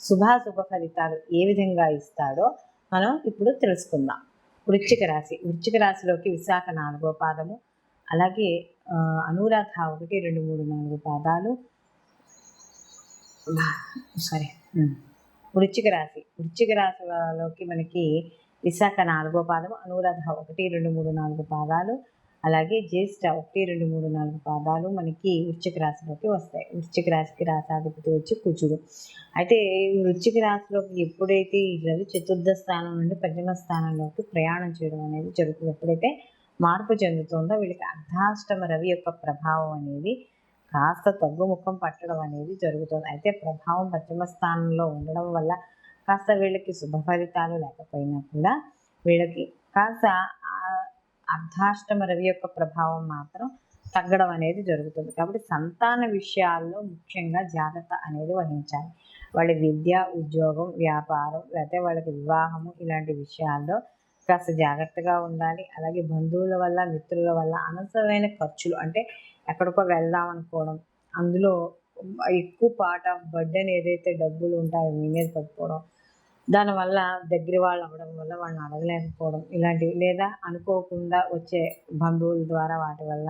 శుభాశుభ ఫలితాలు ఏ విధంగా ఇస్తాడో మనం ఇప్పుడు తెలుసుకుందాం. వృశ్చిక రాశి. వృశ్చిక రాశిలోకి విశాఖ నాలుగో పాదము. అలాగే అనురాధ ఒకటి రెండు మూడు నాలుగు పాదాలు. సారీ. వృచ్చిక వృశ్చిక రాశి. వృశ్చిక రాశిలోకి మనకి విశాఖ నాలుగో పాదము అనురాధ ఒకటి రెండు మూడు నాలుగు పాదాలు. అలాగే జ్యేష్ఠ ఒకటి రెండు మూడు నాలుగు పాదాలు మనకి వృశ్చిక రాశిలోకి వస్తాయి. వృశ్చిక రాశికి రాసాధిపతి వచ్చి కుజుడు. అయితే ఈ వృశ్చిక రాశిలోకి ఎప్పుడైతే ఈ రవి చతుర్థ స్థానం నుండి పంచమ స్థానంలోకి ప్రయాణం చేయడం అనేది జరుగుతుంది ఎప్పుడైతే మార్పు చెందుతుందో వీళ్ళకి అర్ధాష్టమ రవి యొక్క ప్రభావం అనేది కాస్త తగ్గుముఖం పట్టడం అనేది జరుగుతుంది. అయితే ప్రభావం పశ్చిమ స్థానంలో ఉండడం వల్ల కాస్త వీళ్ళకి శుభ ఫలితాలు లేకపోయినా కూడా వీళ్ళకి కాస్త అర్ధాష్టమ రవి యొక్క ప్రభావం మాత్రం తగ్గడం అనేది జరుగుతుంది. కాబట్టి సంతాన విషయాల్లో ముఖ్యంగా జాగ్రత్త అనేది వహించాలి. వాళ్ళ విద్య ఉద్యోగం వ్యాపారం లేకపోతే వాళ్ళకి వివాహము ఇలాంటి విషయాల్లో కాస్త జాగ్రత్తగా ఉండాలి. అలాగే బంధువుల వల్ల మిత్రుల వల్ల అనవసరమైన ఖర్చులు అంటే ఎక్కడికో వెళ్దాం అనుకోవడం అందులో ఎక్కువ పార్ట్ ఆఫ్ బర్డెన్ ఏదైతే డబ్బులు ఉంటాయో మీ మీద పడిపోవడం దానివల్ల దగ్గర వాళ్ళు అవ్వడం వల్ల వాళ్ళని అడగలేకపోవడం ఇలాంటివి లేదా అనుకోకుండా వచ్చే బంధువుల ద్వారా వాటి వల్ల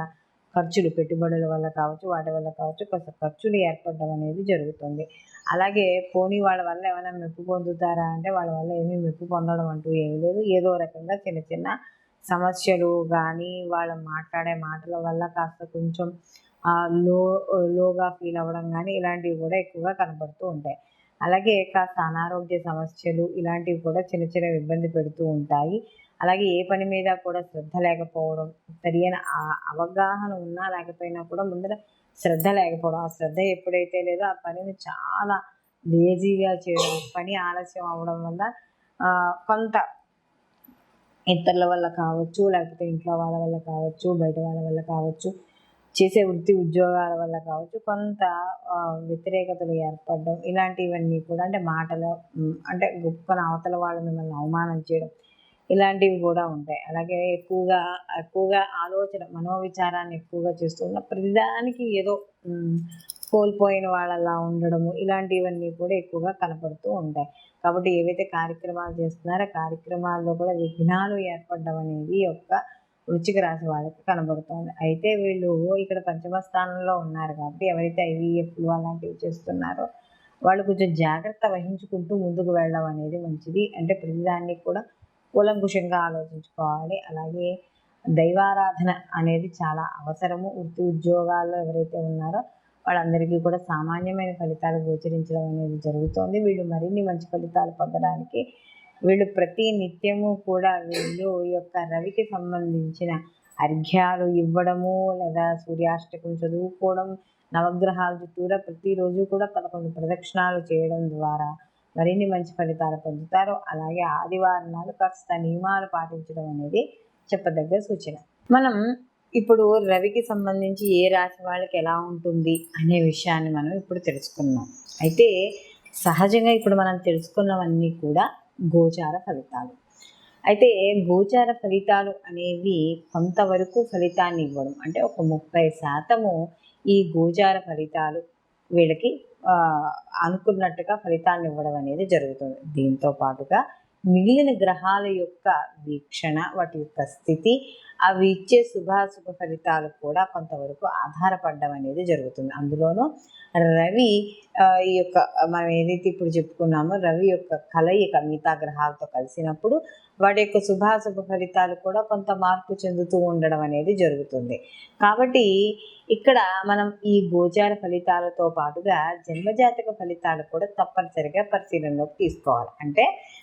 ఖర్చులు పెట్టుబడుల వల్ల కావచ్చు వాటి వల్ల కావచ్చు కొంత ఖర్చులు ఏర్పడడం అనేది జరుగుతుంది. అలాగే పోనీ వాళ్ళ వల్ల ఏమైనా మెప్పు పొందుతారా అంటే వాళ్ళ వల్ల ఏమీ మెప్పు పొందడం అంటూ ఏమీ లేదు. ఏదో రకంగా చిన్న చిన్న సమస్యలు కానీ వాళ్ళు మాట్లాడే మాటల వల్ల కాస్త కొంచెం లో లోగా ఫీల్ అవ్వడం కానీ ఇలాంటివి కూడా ఎక్కువగా కనపడుతూ ఉంటాయి. అలాగే కాస్త అనారోగ్య సమస్యలు ఇలాంటివి కూడా చిన్న చిన్న ఇబ్బంది పెడుతూ ఉంటాయి. అలాగే ఏ పని మీద కూడా శ్రద్ధ లేకపోవడం సరియైన అవగాహన ఉన్నా లేకపోయినా కూడా ముందర శ్రద్ధ లేకపోవడం ఆ శ్రద్ధ ఎప్పుడైతే లేదో ఆ పనిని చాలా లేజీగా చేయడం పని ఆలస్యం అవడం వల్ల కొంత ఇతరుల వల్ల కావచ్చు లేకపోతే ఇంట్లో వాళ్ళ వల్ల కావచ్చు బయట వాళ్ళ వల్ల కావచ్చు చేసే వృత్తి ఉద్యోగాల వల్ల కావచ్చు కొంత వ్యతిరేకతలు ఏర్పడడం ఇలాంటివన్నీ కూడా అంటే మాటలు అంటే గొప్పన అవతల వాళ్ళు మిమ్మల్ని అవమానం చేయడం ఇలాంటివి కూడా ఉంటాయి. అలాగే ఎక్కువగా ఎక్కువగా ఆలోచన మనోవిచారాన్ని ఎక్కువగా చేస్తున్న ప్రతిదానికి ఏదో కోల్పోయిన వాళ్ళలా ఉండడము ఇలాంటివన్నీ కూడా ఎక్కువగా కనపడుతూ ఉంటాయి. కాబట్టి ఏవైతే కార్యక్రమాలు చేస్తున్నారో కార్యక్రమాల్లో కూడా విఘ్నాలు ఏర్పడడం అనేది ఒక యొక్క వృచ్చిక రాశి వాళ్ళకి కనబడుతుంది. అయితే వీళ్ళు ఇక్కడ పంచమ స్థానంలో ఉన్నారు కాబట్టి ఎవరైతే ఐవీఎఫ్లు అలాంటివి చేస్తున్నారో వాళ్ళు కొంచెం జాగ్రత్త వహించుకుంటూ ముందుకు వెళ్ళడం అనేది మంచిది. అంటే ప్రతిదాన్ని కూడా కూలంకుషంగా ఆలోచించుకోవాలి. అలాగే దైవారాధన అనేది చాలా అవసరము. వృత్తి ఉద్యోగాల్లో ఎవరైతే ఉన్నారో వాళ్ళందరికీ కూడా సామాన్యమైన ఫలితాలు గోచరించడం అనేది జరుగుతోంది. వీళ్ళు మరిన్ని మంచి ఫలితాలు పొందడానికి వీళ్ళు ప్రతి నిత్యము కూడా వీళ్ళు ఈ యొక్క రవికి సంబంధించిన అర్ఘ్యాలు ఇవ్వడము లేదా సూర్యాష్టకం చదువుకోవడం నవగ్రహాల చుట్టూరా ప్రతిరోజు కూడా పదకొండు ప్రదక్షిణాలు చేయడం ద్వారా మరిన్ని మంచి ఫలితాలు పొందుతారు. అలాగే ఆదివారం నాడు కాస్త నియమాలు పాటించడం అనేది చెప్పదగ్గ సూచన. మనం ఇప్పుడు రవికి సంబంధించి ఏ రాశి వాళ్ళకి ఎలా ఉంటుంది అనే విషయాన్ని మనం ఇప్పుడు తెలుసుకున్నాం అయితే సహజంగా ఇప్పుడు మనం తెలుసుకున్నవన్నీ కూడా గోచార ఫలితాలు. అయితే గోచార ఫలితాలు అనేవి కొంతవరకు ఫలితాన్ని ఇవ్వడం. అంటే ఒక ముప్పై శాతము ఈ గోచార ఫలితాలు వీళ్ళకి అనుకున్నట్టుగా ఫలితాలను ఇవ్వడం అనేది జరుగుతుంది. దీంతో పాటుగా మిగిలిన గ్రహాల యొక్క వీక్షణ వాటి యొక్క స్థితి అవి ఇచ్చే శుభాశుభ ఫలితాలు కూడా కొంతవరకు ఆధారపడడం అనేది జరుగుతుంది. అందులోనూ రవి ఈ యొక్క మనం ఏదైతే ఇప్పుడు చెప్పుకున్నామో రవి యొక్క కలయిక మిగతా గ్రహాలతో కలిసినప్పుడు వాటి యొక్క శుభాశుభ ఫలితాలు కూడా కొంత మార్పు చెందుతూ ఉండడం అనేది జరుగుతుంది. కాబట్టి ఇక్కడ మనం ఈ గోచార ఫలితాలతో పాటుగా జన్మజాతక ఫలితాలు కూడా తప్పనిసరిగా పరిశీలనలోకి తీసుకోవాలి. అంటే